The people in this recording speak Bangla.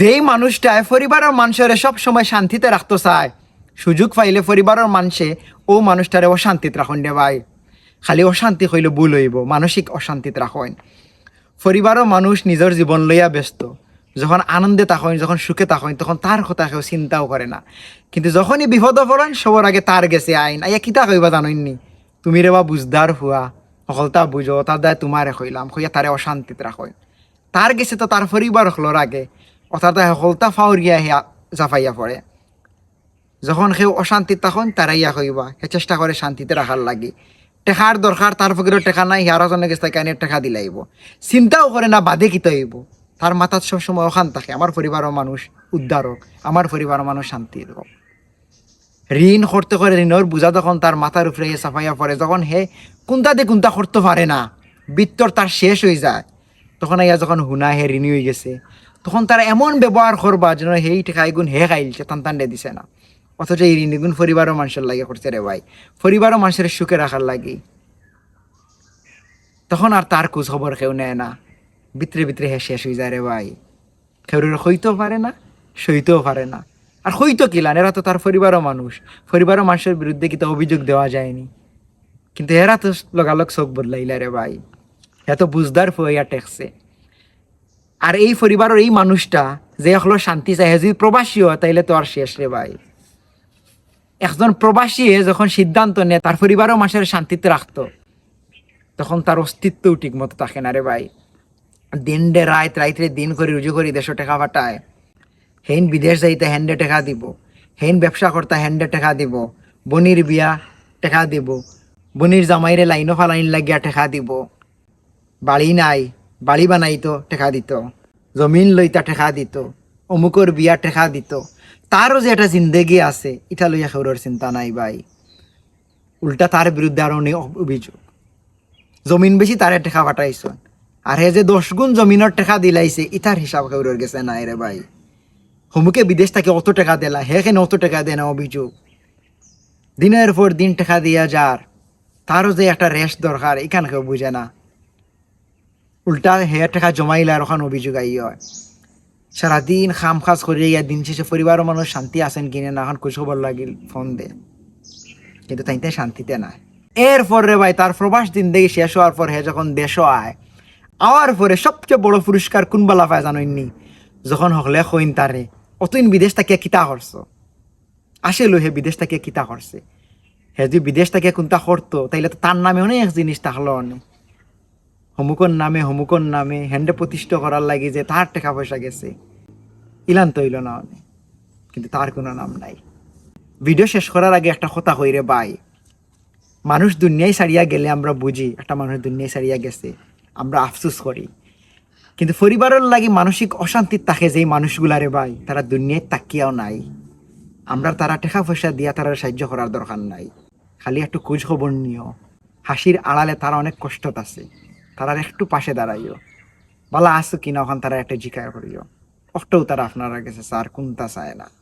যেই মানুষটায় পরিবারের মানুষের সব সময় শান্তিতে রাখতে চায়, সুযোগ পাইলে পরিবারের মানুষে ও মানুষটারে অশান্তিত রাখুন দে ভাই। খালি অশান্তি হইলে ভুল হইব, মানসিক অশান্তিত রাখুন। পরিবারের মানুষ নিজের জীবন লইয়া ব্যস্ত। যখন আনন্দে থাকেন, যখন সুখে থাকেন, তখন তার কথা কেউ চিন্তাও করে না। কিন্তু যখনই বিপদ পড়েন সবার আগে তার গেছে আইন আইয়া কিতা কইবা জানইনি তুমি রে বা বুঝদার হুয়া সকলতা বুঝো, তার দায় তোমারে কইলাম, কইয়া তারে অশান্তিত রাখেন। তার গেছে তো তার পরিবার হলোর আগে অর্থাৎ সকলতা ফাউরিয়া হিয়া জাফাইয়া পড়ে যখন কেউ অশান্তি তখন তারাইয়া কইবা সে চেষ্টা করে শান্তিতে রাখার লাগে। টেকার দরকার তার ফকিরের টেকা নাই হিয়ার জনে গেছে কানে টেকা দিলাইব চিন্তাও করে না বাদে কিত হইব তার মাথাত সবসময় অশান থাকে। আমার পরিবারের মানুষ উদ্ধারক আমার পরিবারের মানুষ শান্তি হোক ঋণ করতে করে ঋণর বোঝা তখন তার মাথার উপরে এসে চাপাইয়া পড়ে যখন হে কোনটা দিয়ে কোনটা করতে পারে না বৃত্তর তার শেষ হয়ে যায়। তখন ইয়া যখন হুনা হে ঋণী হয়ে গেছে। তখন তারা এমন ব্যবহার করবা যেন হেই এগুন হে খাইলছে টান টান দিছে না। অথচ এই ঋণ এগুন পরিবারের মানুষের লাগে করছে রে ভাই। পরিবারের মানুষের সুখে রাখার লাগে। তখন আর তার খোঁজ খবর কেউ নেয় না। ভিতরে ভিতরে হে শেষ হয়ে যায় রে ভাই। কেউ হইতেও পারে না, সইতেও পারে না। আর হইতো কিলান এরা তো তার পরিবারও মানুষ। পরিবারও মানুষের বিরুদ্ধে কিন্তু অভিযোগ দেওয়া যায়নি। কিন্তু এরা তো লগালগ চোখ বদলাইলা রে ভাই। এত বুঝদার হইয়া টেকছে। আর এই পরিবারের এই মানুষটা যে হলো শান্তি চাই যদি প্রবাসী হয়, তাইলে তো আর শেষ রে ভাই। একজন প্রবাসী যখন সিদ্ধান্ত নেয়, তার পরিবারও মানুষের শান্তিতে রাখতো। তখন তার অস্তিত্বও ঠিক মতো থাকে না রে ভাই। দিন ডে রাত রাইতে দিন করে রুজু করি দেড়শো টাকা পাঠায়। হেন বিদেশ যাইতে হ্যান্ডে টাকা দিব। হেন ব্যবসা করতে হ্যান্ডে টাকা দিব। বনির বিয়া টাকা দিব। বনির জামাইরে লাইনও ফালাইন লাগিয়া টাকা দিব। বাড়ি নাই। বাড়ি বানাইতো টাকা দিত। জমিন লইতা টাকা দিত অমুকর বিয়া টাকা দিত। তারও যে একটা জিন্দেগি আছে ইটা লইয়া খেউরের চিন্তা নাই ভাই। উল্টা তার বিরুদ্ধে আরও অনেক অভিযোগ। জমিন বেশি তারে টেকা পাঠাইছ আর হে যে দশ গুণ জমিনের টেকা দিলাইছে ইটার হিসাব কেউরের গেছে নাই রে ভাই। হমুকে বিদেশ থেকে অত টাকা দিলা হে কেন অত টাকা দেয় না অভিযোগ। দিনের পর দিন টাকা দিয়া যার তারও যে একটা রেস্ট দরকার এখানে কেউ বুঝে না। উল্টা হে টাকা জমাইলে আর ওখানে অভিযোগ আই হয়। সারাদিন খাম খাজ করে ইয়া দিন শেষে পরিবারের মানুষ শান্তি আছেন কিনে না এখন খোঁজ খবর লাগিল ফোন দে। কিন্তু তাইতে শান্তিতে নাই। এরপর রে ভাই তার প্রবাস দিন দেখি শেষ হওয়ার পর হে যখন দেশ আয় আওয়ার পরে সবচেয়ে বড় পুরস্কার কোন বালা পায় জানোইনি যখন হকলে কইন তারে অতইন বিদেশ থেকে কিতা করছ আসিল হে বিদেশ থেকে কিতা করছে হে যদি বিদেশ থেকে কোনটা করতো তাইলে তো তার নামে অনেক জিনিস থাকল অনেক হমুকর নামে হমুকর নামে হ্যান্ডে প্রতিষ্ঠা করার লাগে যে তার টাকা পয়সা গেছে। ইলান তৈল না অনেক, কিন্তু তার কোনো নাম নাই। ভিডিও শেষ করার আগে একটা কথা হইরে বাই মানুষ দুনিয়ায় সারিয়া গেলে আমরা বুঝি, একটা মানুষ দুনিয়ায় সারিয়া গেছে, আমরা আফসুস করি। কিন্তু পরিবারের লাগি মানসিক অশান্তির থাকে যেই মানুষগুলারে ভাই, তারা দুনিয়ায় তাকিয়াও নাই। আমরা তারা টাকা পয়সা দিয়া তারা সাহায্য করার দরকার নাই। খালি একটু খোঁজ খবর নিও। হাসির আড়ালে তারা অনেক কষ্টত আছে তারা একটু পাশে দাঁড়াইও। বলা আসো কিনা ওখান তারা একটা জিকার করিও। অক্টও তারা আপনারা গেছে স্যার, কোনটা চায় না।